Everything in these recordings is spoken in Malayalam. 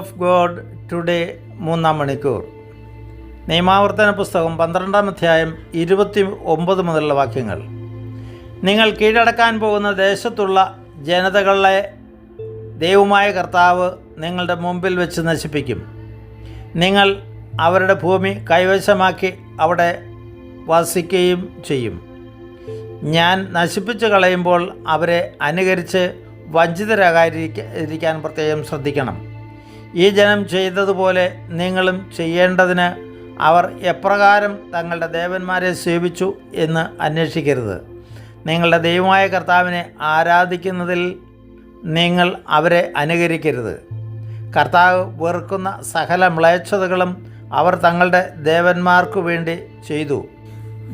ഓഫ് ഗോഡ് ടുഡേ മൂന്നാം മണിക്കൂർ. നിയമാവർത്തന പുസ്തകം പന്ത്രണ്ടാം അധ്യായം ഇരുപത്തി ഒമ്പത് മുതലുള്ള വാക്യങ്ങൾ. നിങ്ങൾ കീഴടക്കാൻ പോകുന്ന ദേശത്തുള്ള ജനതകളെ ദൈവമായ കർത്താവ് നിങ്ങളുടെ മുമ്പിൽ വെച്ച് നശിപ്പിക്കും. നിങ്ങൾ അവരുടെ ഭൂമി കൈവശമാക്കി അവിടെ വസിക്കുകയും ചെയ്യും. ഞാൻ നശിപ്പിച്ചു കളയുമ്പോൾ അവരെ അനുകരിച്ച് വഞ്ചിതരാകാതിരിക്കാൻ പ്രത്യേകം ശ്രദ്ധിക്കണം. ഈ ജനം ചെയ്തതുപോലെ നിങ്ങളും ചെയ്യേണ്ടതിന് അവർ എപ്രകാരം തങ്ങളുടെ ദേവന്മാരെ സേവിച്ചു എന്ന് അന്വേഷിക്കരുത്. നിങ്ങളുടെ ദൈവമായ കർത്താവിനെ ആരാധിക്കുന്നതിൽ നിങ്ങൾ അവരെ അനുകരിക്കരുത്. കർത്താവ് വെറുക്കുന്ന സകല മ്ലേച്ഛതകളും അവർ തങ്ങളുടെ ദേവന്മാർക്കു വേണ്ടി ചെയ്തു.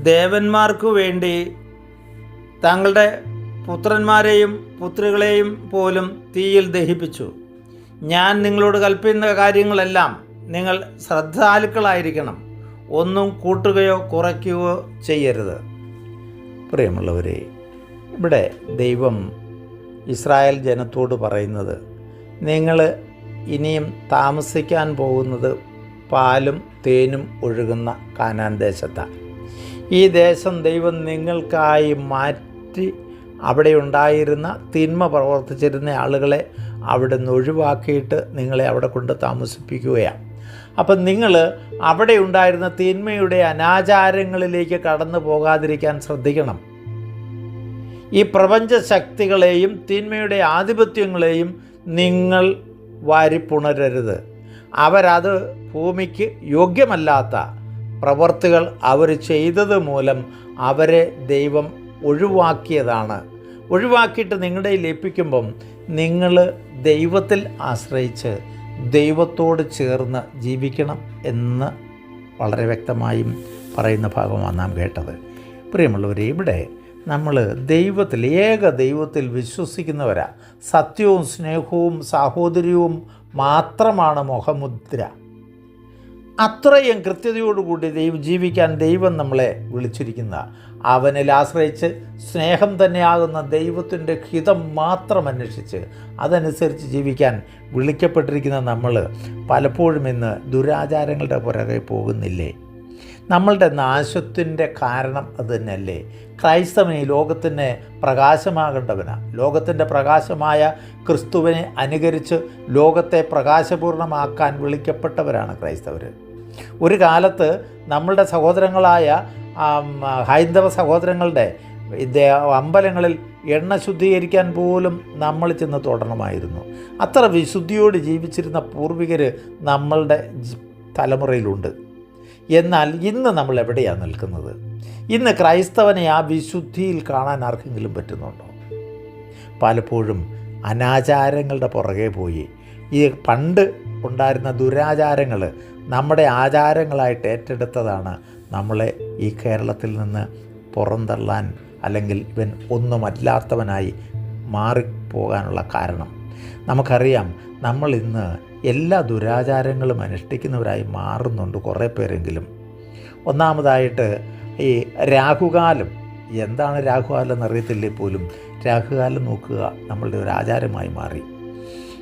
ദേവന്മാർക്കു വേണ്ടി തങ്ങളുടെ പുത്രന്മാരെയും പുത്രികളെയും പോലും തീയിൽ ദഹിപ്പിച്ചു. ഞാൻ നിങ്ങളോട് കൽപ്പിക്കുന്ന കാര്യങ്ങളെല്ലാം നിങ്ങൾ ശ്രദ്ധാലുക്കളായിരിക്കണം. ഒന്നും കൂട്ടുകയോ കുറയ്ക്കുകയോ ചെയ്യരുത്. പ്രിയമുള്ളവരെ ഇവിടെ ദൈവം ഇസ്രായേൽ ജനത്തോട് പറയുന്നത് നിങ്ങൾ ഇനിയും താമസിക്കാൻ പോകുന്നത് പാലും തേനും ഒഴുകുന്ന കാനാൻ ദേശത്താണ് ഈ ദേശം ദൈവം നിങ്ങൾക്കായി മാറ്റി അവിടെ ഉണ്ടായിരുന്ന തിന്മ പ്രവർത്തിച്ചിരുന്ന ആളുകളെ അവിടെ നിന്ന് ഒഴിവാക്കിയിട്ട് നിങ്ങളെ അവിടെ കൊണ്ട് താമസിപ്പിക്കുകയാണ്. അപ്പം നിങ്ങൾ അവിടെ ഉണ്ടായിരുന്ന തിന്മയുടെ അനാചാരങ്ങളിലേക്ക് കടന്നു പോകാതിരിക്കാൻ ശ്രദ്ധിക്കണം. ഈ പ്രപഞ്ച ശക്തികളെയും തിന്മയുടെ ആധിപത്യങ്ങളെയും നിങ്ങൾ വാരിപ്പുണരരുത്. അവരത് ഭൂമിക്ക് യോഗ്യമല്ലാത്ത പ്രവർത്തികൾ അവർ ചെയ്തത് മൂലം അവരെ ദൈവം ഒഴിവാക്കിയതാണ്. ഒഴിവാക്കിയിട്ട് നിങ്ങളുടെ ലയിപ്പിക്കുമ്പം നിങ്ങൾ ദൈവത്തിൽ ആശ്രയിച്ച് ദൈവത്തോട് ചേർന്ന് ജീവിക്കണം എന്ന് വളരെ വ്യക്തമായും പറയുന്ന ഭാഗമാണ് നാം കേട്ടത്. പ്രിയമുള്ളവരെ ഇവിടെ നമ്മൾ ദൈവത്തിൽ ഏക ദൈവത്തിൽ വിശ്വസിക്കുന്നവരാ. സത്യവും സ്നേഹവും സാഹോദര്യവും മാത്രമാണ് മുഖമുദ്ര. അത്രയും കൃത്യതയോടുകൂടി ദൈവം ജീവിക്കാൻ ദൈവം നമ്മളെ വിളിച്ചിരിക്കുന്ന അവനിൽ ആശ്രയിച്ച് സ്നേഹം തന്നെയാകുന്ന ദൈവത്തിന്റെ ഹിതം മാത്രം അന്വേഷിച്ച് അതനുസരിച്ച് ജീവിക്കാൻ വിളിക്കപ്പെട്ടിരിക്കുന്ന നമ്മൾ പലപ്പോഴും ഇന്ന് ദുരാചാരങ്ങളുടെ പുറകെ പോകുന്നില്ലേ? നമ്മളുടെ നാശത്തിന്റെ കാരണം അത് തന്നെയല്ലേ? ക്രൈസ്തവനെ ലോകത്തിന് പ്രകാശമാകേണ്ടവനാണ് ലോകത്തിന്റെ പ്രകാശമായ ക്രിസ്തുവിനെ അനുകരിച്ച് ലോകത്തെ പ്രകാശപൂർണമാക്കാൻ വിളിക്കപ്പെട്ടവരാണ് ക്രൈസ്തവർ ഒരു കാലത്ത് നമ്മളുടെ സഹോദരങ്ങളായ ഹൈന്ദവ സഹോദരങ്ങളുടെ അമ്പലങ്ങളിൽ എണ്ണ ശുദ്ധീകരിക്കാൻ പോലും നമ്മൾ ചെന്ന് തൊടണമായിരുന്നു. അത്ര വിശുദ്ധിയോട് ജീവിച്ചിരുന്ന പൂർവികർ നമ്മളുടെ തലമുറയിലുണ്ട്. എന്നാൽ ഇന്ന് നമ്മൾ എവിടെയാണ് നിൽക്കുന്നത്? ഇന്ന് ക്രൈസ്തവനെ ആ വിശുദ്ധിയിൽ കാണാൻ ആർക്കെങ്കിലും പറ്റുന്നുണ്ടോ? പലപ്പോഴും അനാചാരങ്ങളുടെ പുറകെ പോയി. ഈ പണ്ട് ഉണ്ടായിരുന്ന ദുരാചാരങ്ങൾ നമ്മുടെ ആചാരങ്ങളായിട്ട് ഏറ്റെടുത്തതാണ് നമ്മളെ ഈ കേരളത്തിൽ നിന്ന് പുറന്തള്ളാൻ അല്ലെങ്കിൽ ഇവൻ ഒന്നുമല്ലാത്തവനായി മാറിപ്പോകാനുള്ള കാരണം. നമുക്കറിയാം നമ്മൾ ഇന്ന് എല്ലാ ദുരാചാരങ്ങളും അനുഷ്ഠിക്കുന്നവരായി മാറുന്നുണ്ട് കുറേ പേരെങ്കിലും. ഒന്നാമതായിട്ട് ഈ രാഹുകാലം. എന്താണ് രാഹുകാലം എന്നറിയത്തില്ലേ പോലും? രാഹുകാലം നോക്കുക നമ്മളുടെ ഒരു ആചാരമായി മാറി.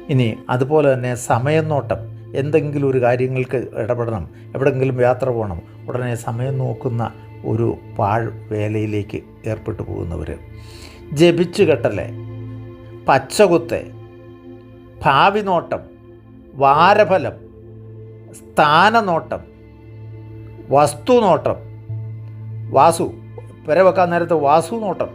ഇനി അതുപോലെ തന്നെ സമയം നോട്ടം എന്തെങ്കിലും ഒരു കാര്യങ്ങൾക്ക് ഇടപെടണം എവിടെയെങ്കിലും യാത്ര പോകണം ഉടനെ സമയം നോക്കുന്ന ഒരു പാഴ് വേലയിലേക്ക് ഏർപ്പെട്ടു പോകുന്നവർ ജപിച്ചു കെട്ടലെ പച്ചകുത്ത് ഭാവി നോട്ടം വാരഫലം സ്ഥാനനോട്ടം വസ്തുനോട്ടം വാസു പെര വെക്കാൻ നേരത്തെ വാസു നോട്ടം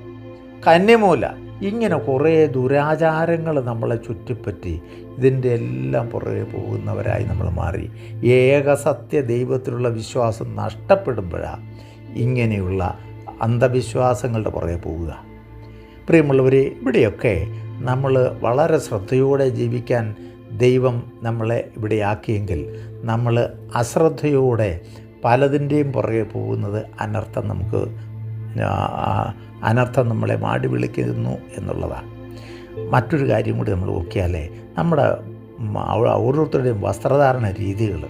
കന്യമൂല ഇങ്ങനെ കുറേ ദുരാചാരങ്ങൾ നമ്മളെ ചുറ്റിപ്പറ്റി ഇതിന്റെ എല്ലാം പുറകെ പോകുന്നവരായി നമ്മൾ മാറി. ഏകസത്യ ദൈവത്തിലുള്ള വിശ്വാസം നഷ്ടപ്പെടുമ്പോഴാണ് ഇങ്ങനെയുള്ള അന്ധവിശ്വാസങ്ങളുടെ പുറകെ പോവുക പ്രിയമുള്ളവർ ഇവിടെയൊക്കെ നമ്മൾ വളരെ ശ്രദ്ധയോടെ ജീവിക്കാൻ ദൈവം നമ്മളെ ഇവിടെ ആക്കിയെങ്കിൽ നമ്മൾ അശ്രദ്ധയോടെ പലതിന്റെയും പുറകെ പോകുന്നത് അനർത്ഥം നമുക്ക് അനർത്ഥം നമ്മളെ മാടി വിളിക്കുന്നു എന്നുള്ളതാണ്. മറ്റൊരു കാര്യം കൂടി നമ്മൾ നോക്കിയാലേ നമ്മുടെ ഓരോരുത്തരുടെയും വസ്ത്രധാരണ രീതികൾ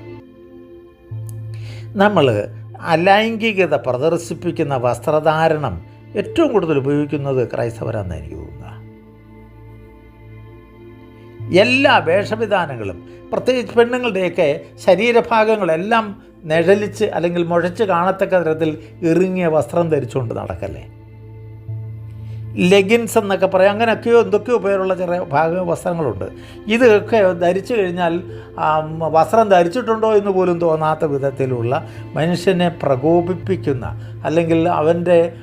നമ്മൾ അലൈംഗികത പ്രദർശിപ്പിക്കുന്ന വസ്ത്രധാരണം ഏറ്റവും കൂടുതൽ ഉപയോഗിക്കുന്നത് ക്രൈസ്തവരാണെന്ന് എനിക്ക് തോന്നുക എല്ലാ വേഷവിധാനങ്ങളും പ്രത്യേകിച്ച് പെണ്ണുങ്ങളുടെയൊക്കെ ശരീരഭാഗങ്ങളെല്ലാം നിഴലിച്ച് അല്ലെങ്കിൽ മുഴച്ച് കാണത്തക്ക തരത്തിൽ ഇറുങ്ങിയ വസ്ത്രം ധരിച്ചുകൊണ്ട് നടക്കല്ലേ? ലെഗിൻസ് എന്നൊക്കെ പറയാം. അങ്ങനെയൊക്കെയോ എന്തൊക്കെയോ പേരുള്ള ചെറിയ ഭാഗ വസ്ത്രങ്ങളുണ്ട്. ഇതൊക്കെ ധരിച്ചു കഴിഞ്ഞാൽ വസ്ത്രം ധരിച്ചിട്ടുണ്ടോ എന്ന് പോലും തോന്നാത്ത വിധത്തിലുള്ള മനുഷ്യനെ പ്രകോപിപ്പിക്കുന്ന അല്ലെങ്കിൽ അവന്റെ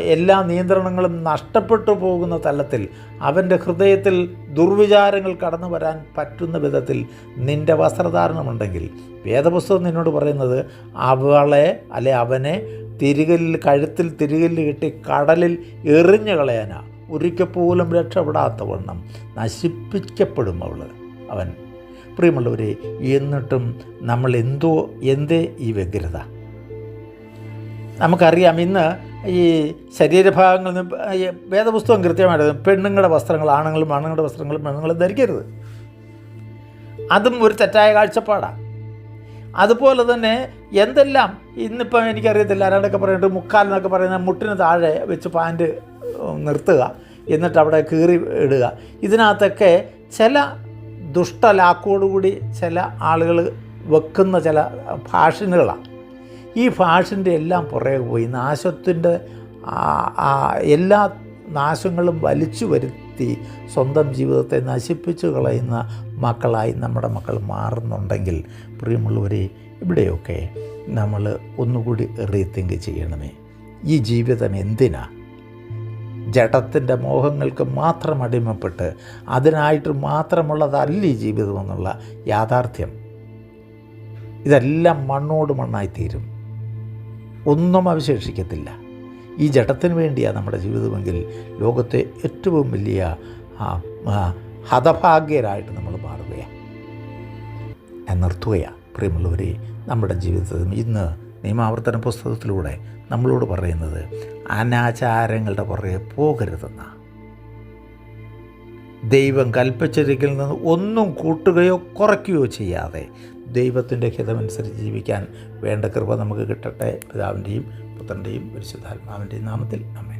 എല്ലാ നിയന്ത്രണങ്ങളും നഷ്ടപ്പെട്ടു പോകുന്ന തലത്തിൽ അവന്റെ ഹൃദയത്തിൽ ദുർവിചാരങ്ങൾ കടന്നു വരാൻ പറ്റുന്ന വിധത്തിൽ നിന്റെ വസ്ത്രധാരണമുണ്ടെങ്കിൽ വേദപുസ്തകം നിന്നോട് പറയുന്നത് അവളെ അല്ലെ അവനെ തിരികല്ലിൽ കഴുത്തിൽ തിരികല്ല് കെട്ടി കടലിൽ എറിഞ്ഞു കളയാനാ. ഒരിക്കൽ പോലും രക്ഷപ്പെടാത്ത വണ്ണം നശിപ്പിക്കപ്പെടും അവൾ അവൻ. പ്രിയമുള്ളവരെ എന്നിട്ടും നമ്മൾ എന്തോ എന്തേ ഈ വ്യഗ്രത? നമുക്കറിയാം ഇന്ന് ഈ ശരീരഭാഗങ്ങളിൽ നിന്ന് വേദപുസ്തകം കൃത്യമായിട്ട് പെണ്ണുങ്ങളുടെ വസ്ത്രങ്ങൾ ആണുങ്ങളും ആണുങ്ങളുടെ വസ്ത്രങ്ങളും പെണ്ണുങ്ങളും ധരിക്കരുത്. അതും ഒരു തെറ്റായ കാഴ്ചപ്പാടാണ് അതുപോലെ തന്നെ എന്തെല്ലാം ഇന്നിപ്പം എനിക്കറിയത്തില്ല ആരാണ്ടൊക്കെ മുക്കാൽ മുക്കാലെന്നൊക്കെ പറയുന്ന മുട്ടിന് താഴെ വെച്ച് പാന്റ് നിർത്തുക എന്നിട്ട് അവിടെ കീറി ഇടുക. ഇതിനകത്തൊക്കെ ചില ദുഷ്ടലാക്കോടുകൂടി ചില ആളുകൾ വെക്കുന്ന ചില ഫാഷനുകളാണ്. ഈ ഫാഷന്റെ എല്ലാം പുറകെ പോയി. നാശത്തിന്റെ എല്ലാ നാശങ്ങളും വലിച്ചു വരുത്തി സ്വന്തം ജീവിതത്തെ നശിപ്പിച്ചു കളയുന്ന മക്കളായി നമ്മുടെ മക്കൾ മാറുന്നുണ്ടെങ്കിൽ പ്രിയമുള്ളവരെ ഇവിടെയൊക്കെ നമ്മൾ ഒന്നുകൂടി റീതിങ്ക് ചെയ്യണമേ. ഈ ജീവിതം എന്തിനാ? ജഡത്തിന്റെ മോഹങ്ങൾക്ക് മാത്രം അടിമപ്പെട്ട് അതിനായിട്ട് മാത്രമുള്ളതല്ല ഈ ജീവിതം എന്നുള്ള യാഥാർത്ഥ്യം. ഇതെല്ലാം മണ്ണോട് മണ്ണായി തീരും. ഒന്നും അവശേഷിക്കത്തില്ല. ഈ ജഡത്തിന് വേണ്ടിയാണ് നമ്മുടെ ജീവിതമെങ്കിൽ ലോകത്തെ ഏറ്റവും വലിയ ഹതഭാഗ്യരായിട്ട് നമ്മൾ മാറുകയാണ് ഞാൻ നിർത്തുകയാണ് പ്രിയമുള്ളവരെ. നമ്മുടെ ജീവിതത്തിൽ ഇന്ന് നിയമാവർത്തന പുസ്തകത്തിലൂടെ നമ്മളോട് പറയുന്നത് അനാചാരങ്ങളുടെ പുറകെ പോകരുതെന്ന. ദൈവം കൽപ്പിച്ചരികിൽ നിന്ന് ഒന്നും കൂട്ടുകയോ കുറയ്ക്കുകയോ ചെയ്യാതെ ദൈവത്തിന്റെ ഹിതമനുസരിച്ച് ജീവിക്കാൻ വേണ്ട കൃപ നമുക്ക് കിട്ടട്ടെ. പിതാവിന്റെയും പുത്രന്റെയും പരിശുദ്ധാത്മാവിന്റെയും നാമത്തിൽ. അമ്മേ